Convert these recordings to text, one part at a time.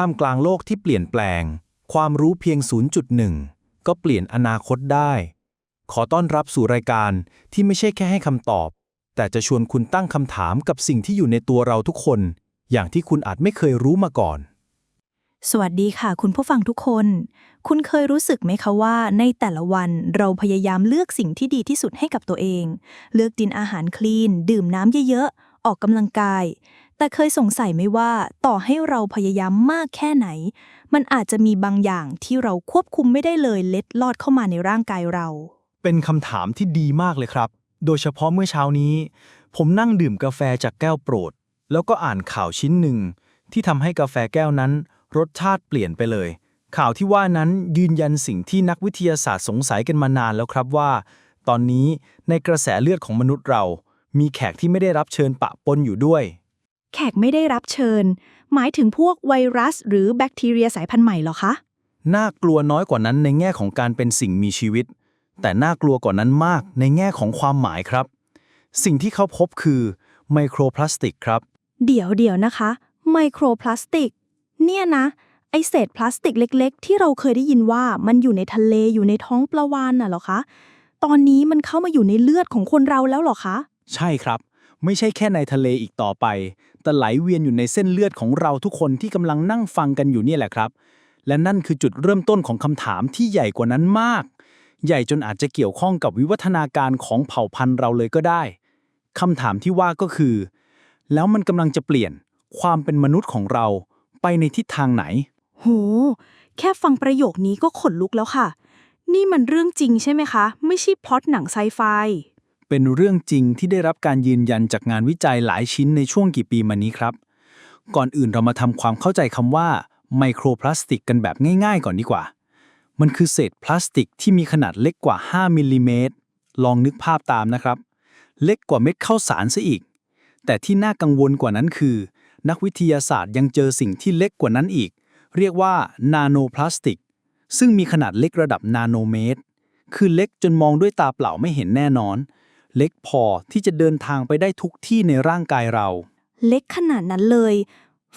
ท่ามกลางโลกที่เปลี่ยนแปลง ความรู้เพียง 0.1 ก็เปลี่ยนอนาคตได้ ขอต้อนรับสู่รายการที่ไม่ใช่แค่ให้คำตอบ แต่จะชวนคุณตั้งคำถามกับสิ่งที่อยู่ในตัวเราทุกคน อย่างที่คุณอาจไม่เคยรู้มาก่อน สวัสดีค่ะ คุณผู้ฟังทุกคน คุณเคยรู้สึกไหมคะว่า ในแต่ละวันเราพยายามเลือกสิ่งที่ดีที่สุดให้กับตัวเอง เลือกกินอาหารคลีน ดื่มน้ำเยอะๆออกกำลังกาย แต่เคยสงสัยไหมว่าต่อให้เราพยายามมากแค่ไหน มันอาจจะมีบางอย่างที่เราควบคุมไม่ได้เลยเล็ดลอดเข้ามาในร่างกายเรา เป็นคำถามที่ดีมากเลยครับ โดยเฉพาะเมื่อเช้านี้ ผมนั่งดื่มกาแฟจากแก้วโปรด แล้วก็อ่านข่าวชิ้นหนึ่ง ที่ทำให้กาแฟแก้วนั้น รสชาติเปลี่ยนไปเลย ข่าวที่ว่านั้นยืนยันสิ่งที่นักวิทยาศาสตร์สงสัยกันมานานแล้วครับว่า ตอนนี้ในกระแสเลือดของมนุษย์เรา มีแขกที่ไม่ได้รับเชิญปะปนอยู่ด้วย แขกไม่ได้รับเชิญ หมายถึงพวกไวรัส หรือแบคทีเรียสายพันธุ์ใหม่เหรอคะ น่ากลัวน้อยกว่านั้นในแง่ของการเป็นสิ่งมีชีวิต แต่น่ากลัวกว่านั้นมากในแง่ของความหมายครับ สิ่งที่เขาพบคือไมโครพลาสติกครับ เดี๋ยวเดี๋ยวนะคะ ไมโครพลาสติก เนี่ยนะ ไอเศษพลาสติกเล็ก ๆ ที่เราเคยได้ยินว่ามันอยู่ในทะเลอยู่ในท้องปลาวานน่ะเหรอคะ ตอนนี้มันเข้ามาอยู่ในเลือดของคนเราแล้วเหรอคะ ใช่ครับ ไม่ใช่แค่ในทะเลอีกต่อไป แต่ไหลเวียนอยู่ในเส้นเลือดของเราทุกคนที่กำลังนั่งฟังกันอยู่เนี่ยแหละครับ และนั่นคือจุดเริ่มต้นของคำถามที่ใหญ่กว่านั้นมาก ใหญ่จนอาจจะเกี่ยวข้องกับวิวัฒนาการของเผ่าพันธุ์เราเลยก็ได้คำถามที่ว่าก็คือ แล้วมันกำลังจะเปลี่ยนความเป็นมนุษย์ของเราไปในทิศทางไหน โห แค่ฟังประโยคนี้ก็ขนลุกแล้วค่ะ นี่มันเรื่องจริงใช่ไหมคะ ไม่ใช่พล็อตหนังไซไฟ เป็นเรื่องจริงที่ได้รับการยืนยันจากงานวิจัยหลายชิ้นในช่วงกี่ปีมานี้ครับ ก่อนอื่นเรามาทำความเข้าใจคำว่าไมโครพลาสติกกันแบบง่ายๆ ก่อนดีกว่า มันคือเศษพลาสติกที่มีขนาดเล็กกว่า 5มิลลิเมตรลองนึกภาพตามนะครับ เล็กกว่าเม็ดข้าวสารซะอีก แต่ที่น่ากังวลกว่านั้นคือ นักวิทยาศาสตร์ยังเจอสิ่งที่เล็กกว่านั้นอีก เรียกว่านาโนพลาสติก ซึ่งมีขนาดเล็กระดับนาโนเมตร คือเล็กจนมองด้วยตาเปล่าไม่เห็นแน่นอน เล็กพอที่จะเดินทางไปได้ทุกที่ในร่างกายเรา เล็กขนาดนั้นเลย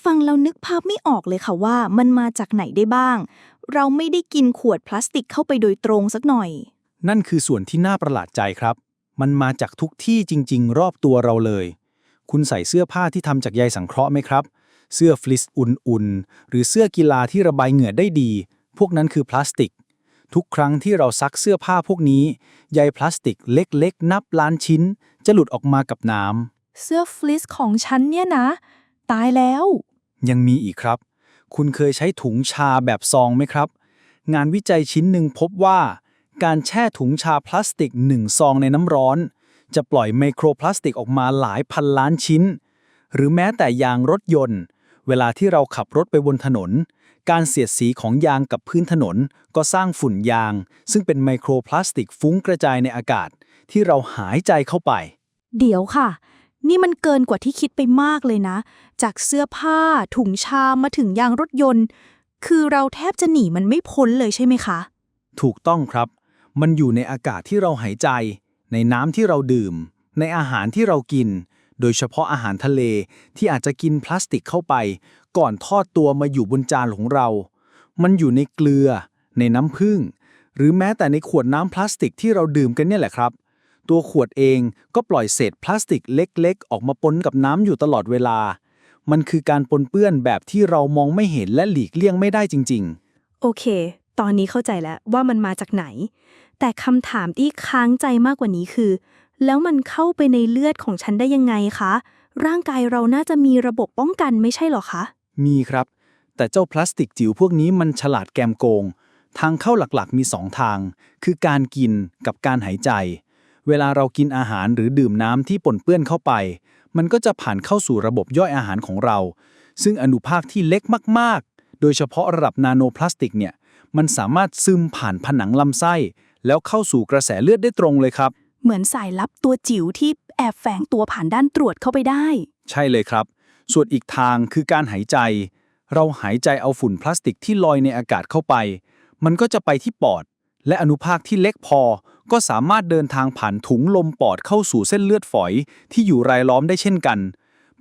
ฟังแล้วนึกภาพไม่ออกเลยค่ะว่ามันมาจากไหนได้บ้าง เราไม่ได้กินขวดพลาสติกเข้าไปโดยตรงสักหน่อย นั่นคือส่วนที่น่าประหลาดใจครับ มันมาจากทุกที่จริง ๆ รอบตัวเราเลย คุณใส่เสื้อผ้าที่ทำจากใยสังเคราะห์ไหมครับ เสื้อฟลิสอุ่นๆหรือเสื้อกีฬาที่ระบายเหงื่อได้ดี พวกนั้นคือพลาสติก ทุกครั้งที่เราซักเสื้อผ้าพวกนี้ ใยพลาสติกเล็กๆ นับล้านชิ้น จะหลุดออกมากับน้ำ เสื้อฟลิสของฉันเนี่ยนะ ตายแล้ว ยังมีอีกครับ คุณเคยใช้ถุงชาแบบซองไหมครับ งานวิจัยชิ้นหนึ่งพบว่า การแช่ถุงชาพลาสติกหนึ่งซองในน้ำร้อน จะปล่อยไมโครพลาสติกออกมาหลายพันล้านชิ้น หรือแม้แต่ยางรถยนต์ เวลาที่เราขับรถไปบนถนน การเสียดสีของยางกับพื้นถนน ก็สร้างฝุ่นยาง ซึ่งเป็นไมโครพลาสติกฟุ้งกระจายในอากาศ ที่เราหายใจเข้าไป เดี๋ยวค่ะ นี่มันเกินกว่าที่คิดไปมากเลยนะ จากเสื้อผ้า ถุงชามาถึงยางรถยนต์ คือเราแทบจะหนีมันไม่พ้นเลยใช่ไหมคะ ถูกต้องครับ มันอยู่ในอากาศที่เราหายใจ ในน้ำที่เราดื่ม ในอาหารที่เรากิน โดยเฉพาะอาหารทะเลที่อาจจะกินพลาสติกเข้าไป ก่อนทอดตัวมาอยู่บนจานของเรา มันอยู่ในเกลือ ในน้ำผึ้งหรือแม้แต่ในขวดน้ำพลาสติกที่เราดื่มกันเนี่ยแหละครับ ตัวขวดเองก็ปล่อยเศษพลาสติกเล็กๆ ออกมาปนกับน้ำอยู่ตลอดเวลา มันคือการปนเปื้อนแบบที่เรามองไม่เห็นและหลีกเลี่ยงไม่ได้จริง ๆ โอเค ตอนนี้เข้าใจแล้วว่ามันมาจากไหน แต่คำถามที่ค้างใจมากกว่านี้คือ แล้วมันเข้าไปในเลือดของฉันได้ยังไงคะ ร่างกายเราน่าจะมีระบบป้องกันไม่ใช่หรอคะ มีครับ แต่เจ้าพลาสติกจิ๋วพวกนี้มันฉลาดแกมโกง ทางเข้าหลักๆมีสองทาง คือการกินกับการหายใจ เวลาเรากินอาหารหรือดื่มน้ำที่ปนเปื้อนเข้าไป มันก็จะผ่านเข้าสู่ระบบย่อยอาหารของเรา ซึ่งอนุภาคที่เล็กมากๆ โดยเฉพาะระดับนาโนพลาสติกเนี่ยมันสามารถซึมผ่านผนังลำไส้ แล้วเข้าสู่กระแสเลือดได้ตรงเลยครับ เหมือนสายลับตัวจิ๋วที่แอบแฝงตัวผ่านด้านตรวจเข้าไปได้ ใช่เลยครับ ส่วนอีกทางคือการหายใจ เราหายใจเอาฝุ่นพลาสติกที่ลอยในอากาศเข้าไป มันก็จะไปที่ปอด และอนุภาคที่เล็กพอ ก็สามารถเดินทางผ่านถุงลมปอดเข้าสู่เส้นเลือดฝอย ที่อยู่รายล้อมได้เช่นกัน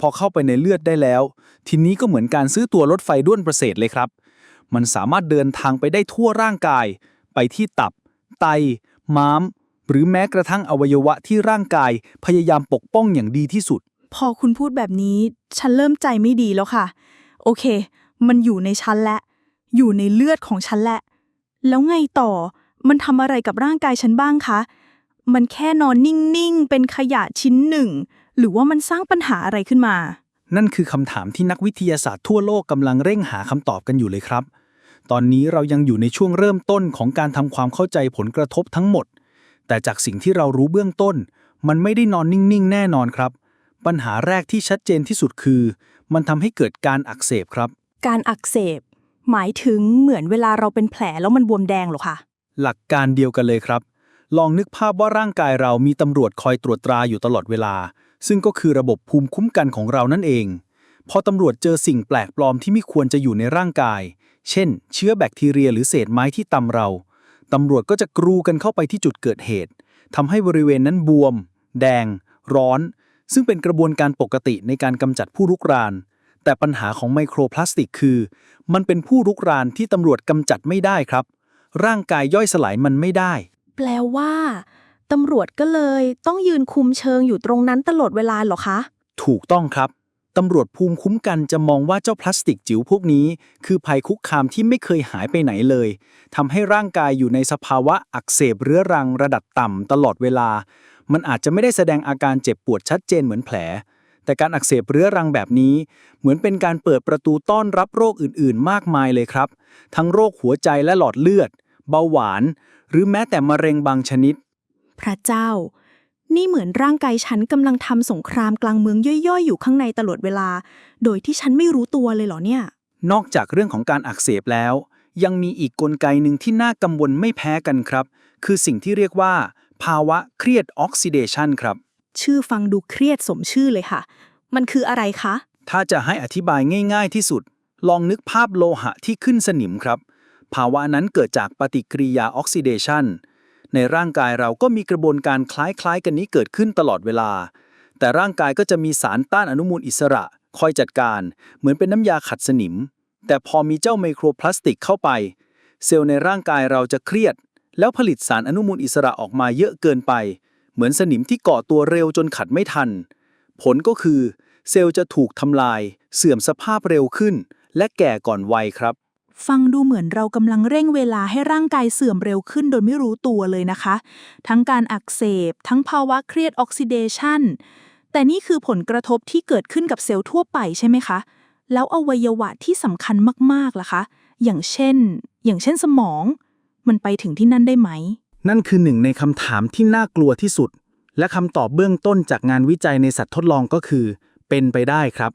พอเข้าไปในเลือดได้แล้ว ทีนี้ก็เหมือนการซื้อตัวรถไฟด้วนประเสริฐเลยครับ มันสามารถเดินทางไปได้ทั่วร่างกาย ไปที่ตับ ไต ม้าม หรือแม้กระทั่งอวัยวะที่ร่างกายพยายามปกป้องอย่างดีที่สุด พอคุณพูดแบบนี้ ฉันเริ่มใจไม่ดีแล้วค่ะ โอเค มันอยู่ในฉันและ อยู่ในเลือดของฉันแหละ แล้วไงต่อ มันทำอะไรกับร่างกายฉันบ้างคะ มันแค่นอนนิ่งๆ เป็นขยะชิ้นหนึ่ง หรือว่ามันสร้างปัญหาอะไรขึ้นมา นั่นคือคำถามที่นักวิทยาศาสตร์ทั่วโลกกำลังเร่งหาคำตอบกันอยู่เลยครับ ตอนนี้เรายังอยู่ในช่วงเริ่มต้นของการทำความเข้าใจผลกระทบทั้งหมด แต่จากสิ่งที่เรารู้เบื้องต้น มันไม่ได้นอนนิ่งๆ แน่นอนครับ ปัญหาแรกที่ชัดเจนที่สุดคือ มันทำให้เกิดการอักเสบครับ การอักเสบ หมายถึงเหมือนเวลาเราเป็นแผลแล้วมันบวมแดงเหรอคะหลักการเดียวกันเลยครับ ลองนึกภาพว่าร่างกายเรามีตำรวจคอยตรวจตราอยู่ตลอดเวลา ซึ่งก็คือระบบภูมิคุ้มกันของเรานั่นเอง พอตำรวจเจอสิ่งแปลกปลอมที่ไม่ควรจะอยู่ในร่างกาย เช่น เชื้อแบคทีเรียหรือเศษไม้ที่ตำเรา ตำรวจก็จะกรูกันเข้าไปที่จุดเกิดเหตุทำให้บริเวณนั้นบวม แดง ร้อน ซึ่งเป็นกระบวนการปกติในการกำจัดผู้รุกราน แต่ปัญหาของไมโครพลาสติกคือ มันเป็นผู้รุกรานที่ตำรวจกำจัดไม่ได้ครับ ร่างกายย่อยสลายมันไม่ได้ แปลว่าตำรวจก็เลยต้องยืนคุมเชิงอยู่ตรงนั้นตลอดเวลาเหรอคะ ถูกต้องครับ ตำรวจภูมิคุ้มกันจะมองว่าเจ้าพลาสติกจิ๋วพวกนี้ คือภัยคุกคามที่ไม่เคยหายไปไหนเลยทำให้ร่างกายอยู่ในสภาวะอักเสบเรื้อรังระดับต่ำตลอดเวลา มันอาจจะไม่ได้แสดงอาการเจ็บปวดชัดเจนเหมือนแผล แต่การอักเสบเรื้อรังแบบนี้ เหมือนเป็นการเปิดประตูต้อนรับโรคอื่น ๆ มากมายเลยครับ ทั้งโรคหัวใจและหลอดเลือด เบาหวาน หรือแม้แต่มะเร็งบางชนิด พระเจ้า นี่เหมือนร่างกายฉันกำลังทำสงครามกลางเมืองย่อยๆ อยู่ข้างในตลอดเวลา โดยที่ฉันไม่รู้ตัวเลยเหรอเนี่ย นอกจากเรื่องของการอักเสบแล้ว ยังมีอีกกลไกหนึ่งที่น่ากังวลไม่แพ้กันครับ คือสิ่งที่เรียกว่า ภาวะเครียดออกซิเดชันครับ ชื่อฟังดูเครียดสมชื่อเลยค่ะ มันคืออะไรคะ ถ้าจะให้อธิบายง่าย ๆ ที่สุด ลองนึกภาพโลหะที่ขึ้นสนิมครับ ภาวะนั้นเกิดจากปฏิกิริยาออกซิเดชัน ในร่างกายเราก็มีกระบวนการคล้ายๆ กันนี้เกิดขึ้นตลอดเวลา แต่ร่างกายก็จะมีสารต้านอนุมูลอิสระ คอยจัดการ เหมือนเป็นน้ำยาขัดสนิม แต่พอมีเจ้าไมโครพลาสติกเข้าไป เซลล์ในร่างกายเราจะเครียด แล้วผลิตสารอนุมูลอิสระออกมาเยอะเกินไป เหมือนสนิมที่เกาะตัวเร็วจนขัดไม่ทัน ผลก็คือ เซลล์จะถูกทำลาย เสื่อมสภาพเร็วขึ้น และแก่ก่อนวัยครับ ฟังดูเหมือนเรากำลังเร่งเวลาให้ร่างกายเสื่อมเร็วขึ้นโดยไม่รู้ตัวเลยนะคะ ทั้งการอักเสบ ทั้งภาวะเครียดออกซิเดชันแต่นี่คือผลกระทบที่เกิดขึ้นกับเซลล์ทั่วไปใช่ไหมคะ แล้วอวัยวะที่สำคัญมากๆล่ะคะ อย่างเช่น อย่างเช่นสมอง มันไปถึงที่นั่นได้ไหม นั่นคือหนึ่งในคำถามที่น่ากลัวที่สุด และคำตอบเบื้องต้นจากงานวิจัยในสัตว์ทดลองก็คือ เป็นไปได้ครับ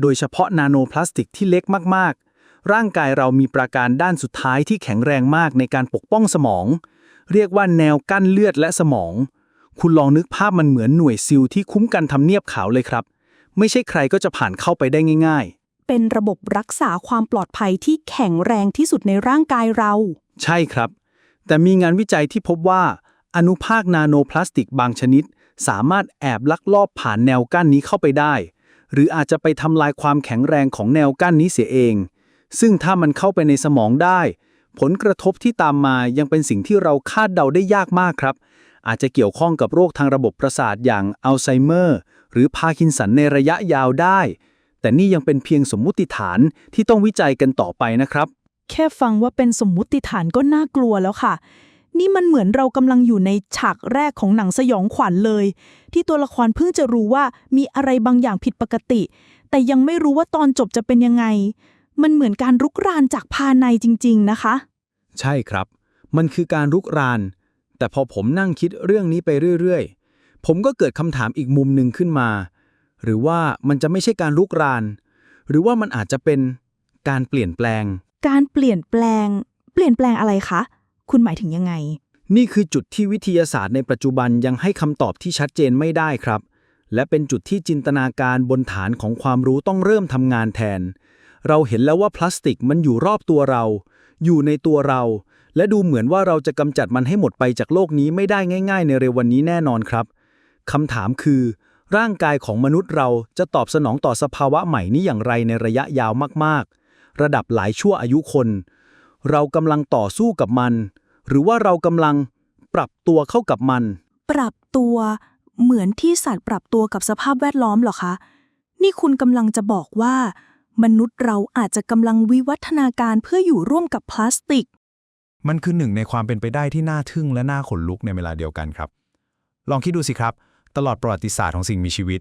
โดยเฉพาะนาโนพลาสติกที่เล็กมากๆ ร่างกายเรามีประการด้านสุดท้ายที่แข็งแรงมากในการปกป้องสมอง เรียกว่าแนวกั้นเลือดและสมอง คุณลองนึกภาพมันเหมือนหน่วยซิลที่คุ้มกันทำเนียบขาวเลยครับ ไม่ใช่ใครก็จะผ่านเข้าไปได้ง่าย ๆ เป็นระบบรักษาความปลอดภัยที่แข็งแรงที่สุดในร่างกายเรา ใช่ครับ แต่มีงานวิจัยที่พบว่า อนุภาคนาโนพลาสติกบางชนิด สามารถแอบลักลอบผ่านแนวกั้นนี้เข้าไปได้ หรืออาจจะไปทำลายความแข็งแรงของแนวกั้นนี้เสียเอง ซึ่งถ้ามันเข้าไปในสมองได้ ผลกระทบที่ตามมายังเป็นสิ่งที่เราคาดเดาได้ยากมากครับ อาจจะเกี่ยวข้องกับโรคทางระบบประสาทอย่างอัลไซเมอร์หรือพาร์กินสันในระยะยาวได้ แต่นี่ยังเป็นเพียงสมมุติฐานที่ต้องวิจัยกันต่อไปนะครับ แค่ฟังว่าเป็นสมมุติฐานก็น่ากลัวแล้วค่ะ นี่มันเหมือนเรากำลังอยู่ในฉากแรกของหนังสยองขวัญเลย ที่ตัวละครเพิ่งจะรู้ว่ามีอะไรบางอย่างผิดปกติ แต่ยังไม่รู้ว่าตอนจบจะเป็นยังไง มันเหมือนการรุกรานจากภายในจริง ๆ นะคะ ใช่ครับ มันคือการรุกราน แต่พอผมนั่งคิดเรื่องนี้ไปเรื่อยๆ ผมก็เกิดคำถามอีกมุมหนึ่งขึ้นมา หรือว่ามันจะไม่ใช่การรุกราน หรือว่ามันอาจจะเป็นการเปลี่ยนแปลง การเปลี่ยนแปลง เปลี่ยนแปลงอะไรคะ คุณหมายถึงยังไง นี่คือจุดที่วิทยาศาสตร์ในปัจจุบันยังให้คำตอบที่ชัดเจนไม่ได้ครับ และเป็นจุดที่จินตนาการบนฐานของความรู้ต้องเริ่มทำงานแทน เราเห็นแล้วว่าพลาสติกมันอยู่รอบตัวเรา อยู่ในตัวเรา และดูเหมือนว่าเราจะกำจัดมันให้หมดไปจากโลกนี้ไม่ได้ง่าย ๆ ในเร็ววันนี้แน่นอนครับคำถามคือ ร่างกายของมนุษย์เราจะตอบสนองต่อสภาวะใหม่นี้อย่างไรในระยะยาวมากๆ ระดับหลายชั่วอายุคน เรากำลังต่อสู้กับมัน หรือว่าเรากำลังปรับตัวเข้ากับมัน ปรับตัวเหมือนที่สัตว์ปรับตัวกับสภาพแวดล้อมเหรอคะ นี่คุณกำลังจะบอกว่า มนุษย์เราอาจจะกำลังวิวัฒนาการเพื่ออยู่ร่วมกับพลาสติก มันคือหนึ่งในความเป็นไปได้ที่น่าทึ่งและน่าขนลุกในเวลาเดียวกันครับ ลองคิดดูสิครับ ตลอดประวัติศาสตร์ของสิ่งมีชีวิต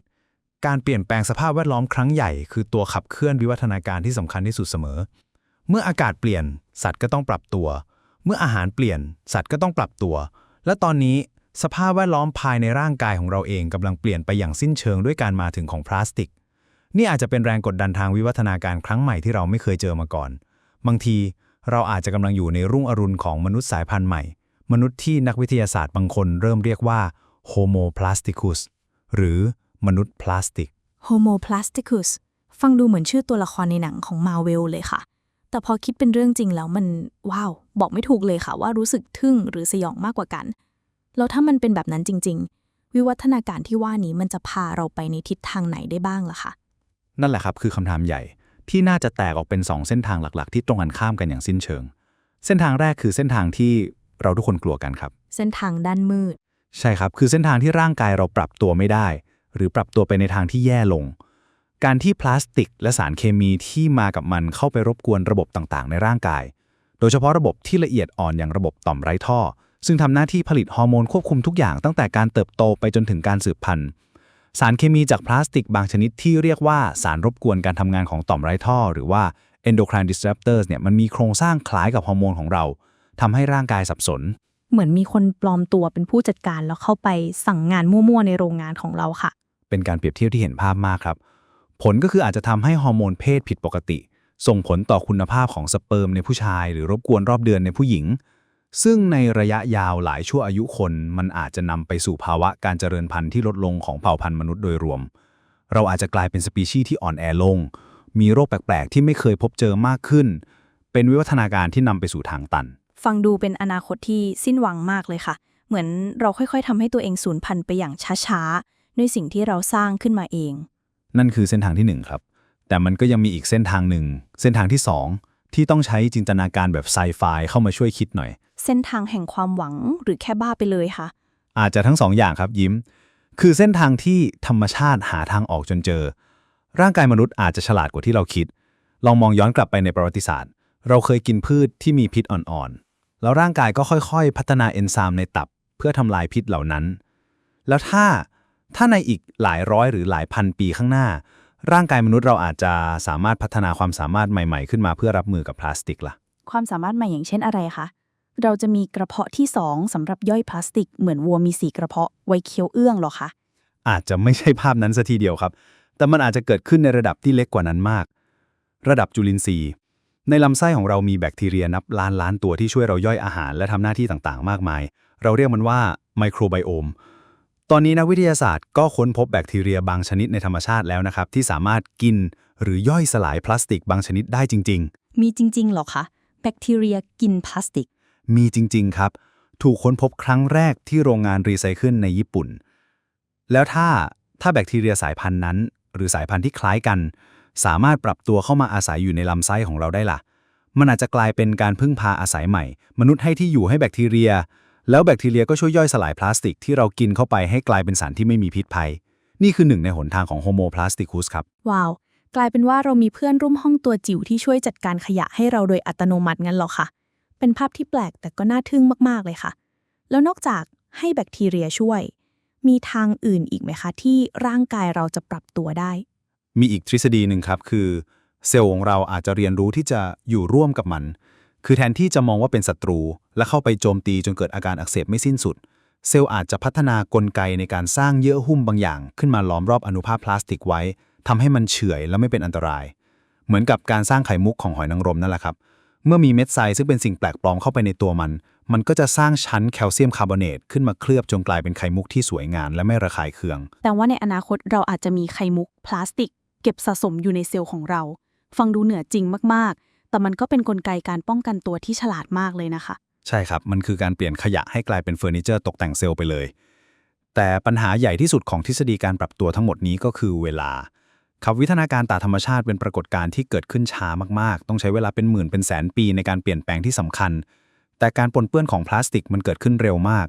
การเปลี่ยนแปลงสภาพแวดล้อมครั้งใหญ่ คือตัวขับเคลื่อนวิวัฒนาการที่สำคัญที่สุดเสมอ เมื่ออากาศเปลี่ยน สัตว์ก็ต้องปรับตัว เมื่ออาหารเปลี่ยน สัตว์ก็ต้องปรับตัว และตอนนี้สภาพแวดล้อมภายในร่างกายของเราเองกำลังเปลี่ยนไปอย่างสิ้นเชิงด้วยการมาถึงของพลาสติก นี่อาจจะเป็นแรงกดดันทางวิวัฒนาการครั้งใหม่ที่เราไม่เคยเจอมาก่อน บางทีเราอาจจะกำลังอยู่ในรุ่งอรุณของมนุษย์สายพันธุ์ใหม่ มนุษย์ที่นักวิทยาศาสตร์บางคนเริ่มเรียกว่า Homo plasticus หรือมนุษย์พลาสติก Homo plasticus ฟังดูเหมือนชื่อตัวละครในหนังของมาเวลเลยค่ะ แต่พอคิดเป็นเรื่องจริงแล้วมันว้าว บอกไม่ถูกเลยค่ะว่ารู้สึกทึ่งหรือสยองมากกว่ากัน แล้วถ้ามันเป็นแบบนั้นจริง ๆ วิวัฒนาการที่ว่านี้มันจะพาเราไปในทิศทางไหนได้บ้างล่ะคะ นั่นแหละครับคือคำถามใหญ่ที่น่าจะแตกออกเป็น 2 เส้นทางหลักๆ ที่ตรงกันข้ามกันอย่างสิ้นเชิง เส้นทางแรกคือเส้นทางที่เราทุกคนกลัวกันครับ เส้นทางด้านมืด ใช่ครับ คือเส้นทางที่ร่างกายเราปรับตัวไม่ได้ หรือปรับตัวไปในทางที่แย่ลง การที่พลาสติก และสารเคมีที่มากับมันเข้าไปรบกวนระบบต่างๆ ในร่างกาย โดยเฉพาะระบบที่ละเอียดอ่อนอย่างระบบต่อมไร้ท่อ ซึ่งทำหน้าที่ผลิตฮอร์โมนควบคุมทุกอย่างตั้งแต่การเติบโตไปจนถึงการสืบพันธุ์ สารเคมีจากพลาสติกบางชนิดที่เรียกว่าสารรบกวนการทำงานของต่อมไร้ท่อ หรือว่า endocrine disruptors เนี่ยมันมีโครงสร้างคล้ายกับฮอร์โมนของเราทำให้ร่างกายสับสน เหมือนมีคนปลอมตัวเป็นผู้จัดการแล้วเข้าไปสั่งงานมั่วๆในโรงงานของเราค่ะ เป็นการเปรียบเทียบที่เห็นภาพมากครับ ผลก็คืออาจจะทำให้ฮอร์โมนเพศผิดปกติ ส่งผลต่อคุณภาพของสเปิร์มในผู้ชาย หรือรบกวนรอบเดือนในผู้หญิง ซึ่งในระยะยาวหลายชั่วอายุคนมันอาจจะนำไปสู่ภาวะการเจริญพันธุ์ที่ลดลงของเผ่าพันธุ์มนุษย์โดยรวม เราอาจจะกลายเป็นสปีชีส์ที่อ่อนแอลง มีโรคแปลก ๆ ที่ไม่เคยพบเจอมากขึ้น เป็นวิวัฒนาการที่นำไปสู่ทางตัน ฟังดูเป็นอนาคตที่สิ้นหวังมากเลยค่ะ เหมือนเราค่อยๆทำให้ตัวเองสูญพันธุ์ไปอย่างช้าๆด้วยสิ่งที่เราสร้างขึ้นมาเอง นั่นคือเส้นทางที่หนึ่งครับแต่มันก็ยังมีอีกเส้นทางหนึ่งเส้นทางที่สอง ที่ต้องใช้จินตนาการแบบไซไฟเข้ามาช่วยคิดหน่อย เส้นทางแห่งความหวังหรือแค่บ้าไปเลยค่ะอาจจะทั้งสองอย่างครับยิ้ม คือเส้นทางที่ธรรมชาติหาทางออกจนเจอ ร่างกายมนุษย์อาจจะฉลาดกว่าที่เราคิด ลองมองย้อนกลับไปในประวัติศาสตร์ เราเคยกินพืชที่มีพิษอ่อนๆ แล้วร่างกายก็ค่อยๆ พัฒนาเอนไซม์ในตับ เพื่อทำลายพิษเหล่านั้น แล้วถ้าถ้าในอีกหลายร้อยหรือหลายพันปีข้างหน้า ร่างกายมนุษย์เราอาจจะสามารถพัฒนาความสามารถใหม่ ๆ ขึ้นมาเพื่อรับมือกับพลาสติกล่ะ ความสามารถใหม่อย่างเช่นอะไรคะ เราจะมีกระเพาะที่สองสำหรับย่อยพลาสติก เหมือนวัวมีสีกระเพาะไว้เคี้ยวเอื้องเหรอคะ อาจจะไม่ใช่ภาพนั้นซะทีเดียวครับ แต่มันอาจจะเกิดขึ้นในระดับที่เล็กกว่านั้นมาก ระดับจุลินทรีย์ ในลำไส้ของเรามีแบคทีเรียนับล้านล้านตัวที่ช่วยเราย่อยอาหารและทำหน้าที่ต่างๆ มากมาย เราเรียกมันว่าไมโครไบโอม ตอนนี้นักวิทยาศาสตร์ก็ค้นพบแบคทีเรียบางชนิดในธรรมชาติแล้วนะครับ ที่สามารถกินหรือย่อยสลายพลาสติกบางชนิดได้จริง ๆ มีจริง ๆ เหรอคะ แบคทีเรียกินพลาสติก มีจริง ๆ ครับ ถูกค้นพบครั้งแรกที่โรงงานรีไซเคิลในญี่ปุ่น แล้วถ้าถ้าแบคทีเรียสายพันธุ์นั้น หรือสายพันธุ์ที่คล้ายกัน สามารถปรับตัวเข้ามาอาศัยอยู่ในลำไส้ของเราได้ล่ะ มันอาจจะกลายเป็นการพึ่งพาอาศัยใหม่ มนุษย์ให้ที่อยู่ให้แบคทีเรีย แล้วแบคทีเรียก็ช่วยย่อยสลายพลาสติกที่เรากินเข้าไปให้กลายเป็นสารที่ไม่มีพิษภัย นี่คือหนึ่งในหนทางของโฮโมพลาสติคุสครับ ว้าว กลายเป็นว่าเรามีเพื่อนร่วมห้องตัวจิ๋วที่ช่วยจัดการขยะให้เราโดยอัตโนมัติงั้นเหรอคะเป็นภาพที่แปลกแต่ก็น่าทึ่งมากๆเลยค่ะ แล้วนอกจากให้แบคทีเรียช่วย มีทางอื่นอีกไหมคะ ที่ร่างกายเราจะปรับตัวได้ มีอีกทฤษฎีหนึ่งครับคือ เซลล์ของเราอาจจะเรียนรู้ที่จะอยู่ร่วมกับมัน คือแทนที่จะมองว่าเป็นศัตรู และเข้าไปโจมตีจนเกิดอาการอักเสบไม่สิ้นสุด เซลล์อาจจะพัฒนากลไกในการสร้างเยื่อหุ้มบางอย่าง ขึ้นมาล้อมรอบอนุภาคพลาสติกไว้ทำให้มันเฉื่อยและไม่เป็นอันตราย เหมือนกับการสร้างไข่มุกของหอยนางรมนั่นแหละครับเมื่อมีเม็ดทรายซึ่งเป็นสิ่งแปลกปลอมเข้าไปในตัวมัน มันก็จะสร้างชั้นแคลเซียมคาร์บอเนตขึ้นมาเคลือบจนกลายเป็นไข่มุกที่สวยงามและไม่ระคายเคือง แต่ว่าในอนาคตเราอาจจะมีไข่มุกพลาสติก เก็บสะสมอยู่ในเซลล์ของเรา ฟังดูเหนือจริงมากๆ แต่มันก็เป็นนกลไกการป้องกันตัวที่ฉลาดมากเลยนะคะ ใช่ครับ มันคือการเปลี่ยนขยะให้กลายเป็นเฟอร์นิเจอร์ตกแต่งเซลล์ไปเลย แต่ปัญหาใหญ่ที่สุดของทฤษฎีการปรับตัวทั้งหมดนี้ก็คือเวลาครับวิทนาการตาธรรมชาติเป็นปรากฏการณ์ที่เกิดขึ้นช้ามากๆ ต้องใช้เวลาเป็นหมื่นเป็นแสนปีในการเปลี่ยนแปลงที่สำคัญ แต่การปนเปื้อนของพลาสติกมันเกิดขึ้นเร็วมาก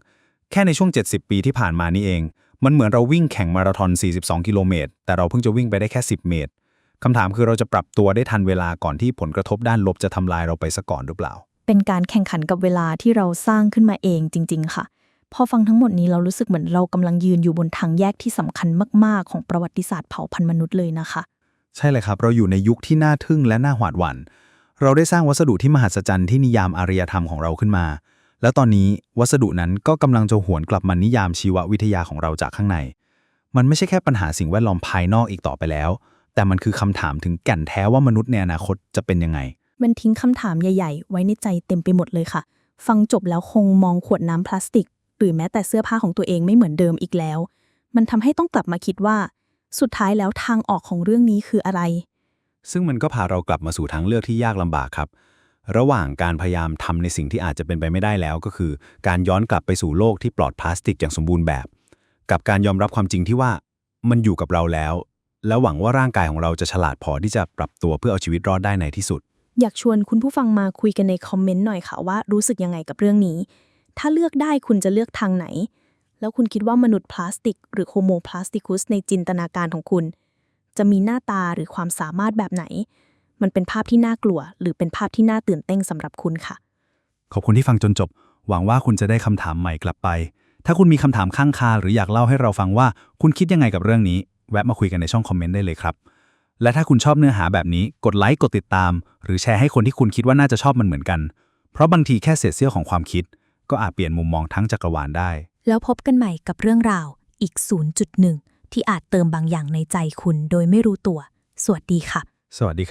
แค่ในช่วง 70 ปีที่ผ่านมานี่เอง มันเหมือนเราวิ่งแข่งมาราธอน 42 กิโลเมตร แต่เราเพิ่งจะวิ่งไปได้แค่ 10 เมตร คำถามคือเราจะปรับตัวได้ทันเวลาก่อนที่ผลกระทบด้านลบจะทำลายเราไปซะก่อนหรือเปล่า เป็นการแข่งขันกับเวลาที่เราสร้างขึ้นมาเองจริง ๆ ค่ะ พอฟังทั้งหมดนี้เรารู้สึกเหมือนเรากำลังยืนอยู่บนทางแยกที่สำคัญมาก ๆ ของประวัติศาสตร์เผ่าพันธุ์มนุษย์เลยนะคะ ใช่เลยครับ เราอยู่ในยุคที่น่าทึ่งและน่าหวาดหวัน่นเราได้สร้างวัสดุที่มหัศจรรย์ที่นิยามอารยธรรมของเราขึ้นมา แล้วตอนนี้วัสดุนั้นก็กำลังจะหวนกลับมานิยามชีววิทยาของเราจากข้างใน มันไม่ใช่แค่ปัญหาสิ่งแวดล้อมภายนอกอีกต่อไปแล้ว แต่มันคือคำถามถึงแก่นแท้ว่ามนุษย์ในอนาคตจะเป็นยังไง มันทิ้งคำถามใหญ่ ๆ ไว้ในใจเต็มไปหมดเลยค่ะ ฟังจบแล้วคงมองขวดน้ำพลาสติก หรือแม้แต่เสื้อผ้าของตัวเองไม่เหมือนเดิมอีกแล้ว มันทำให้ต้องกลับมาคิดว่า สุดท้ายแล้วทางออกของเรื่องนี้คืออะไร ซึ่งมันก็พาเรากลับมาสู่ทางเลือกที่ยากลำบากครับ ระหว่างการพยายามทำในสิ่งที่อาจจะเป็นไปไม่ได้แล้ว ก็คือ การย้อนกลับไปสู่โลกที่ปลอดพลาสติกอย่างสมบูรณ์แบบ กับการยอมรับความจริงที่ว่า มันอยู่กับเราแล้ว แล้วหวังว่าร่างกายของเราจะฉลาดพอที่จะปรับตัวเพื่อเอาชีวิตรอดได้ในที่สุด อยากชวนคุณผู้ฟังมาคุยกันในคอมเมนต์หน่อยค่ะว่ารู้สึกยังไงกับเรื่องนี้ ถ้าเลือกได้คุณจะเลือกทางไหน แล้วคุณคิดว่ามนุษย์พลาสติก หรือโฮโมพลาสติคุสในจินตนาการของคุณ จะมีหน้าตาหรือความสามารถแบบไหน มันเป็นภาพที่น่ากลัว หรือเป็นภาพที่น่าตื่นเต้นสำหรับคุณค่ะ ขอบคุณที่ฟังจนจบ หวังว่าคุณจะได้คำถามใหม่กลับไป ถ้าคุณมีคำถามข้างคาหรืออยากเล่าให้เราฟังว่า คุณคิดยังไงกับเรื่องนี้ แวะมาคุยกันในช่องคอมเมนต์ได้เลยครับ และถ้าคุณชอบเนื้อหาแบบนี้กดไลค์กดติดตาม หรือแชร์ให้คนที่คุณคิดว่าน่าจะชอบมันเหมือนกัน เพราะบางทีแค่เศษเสี้ยวของความคิด ก็อาจเปลี่ยนมุมมองทั้งจักรวาลได้ แล้วพบกันใหม่กับเรื่องราวอีก 0.1 ที่อาจเติมบางอย่างในใจคุณโดยไม่รู้ตัว สวัสดีค่ะ สวัสดีครับ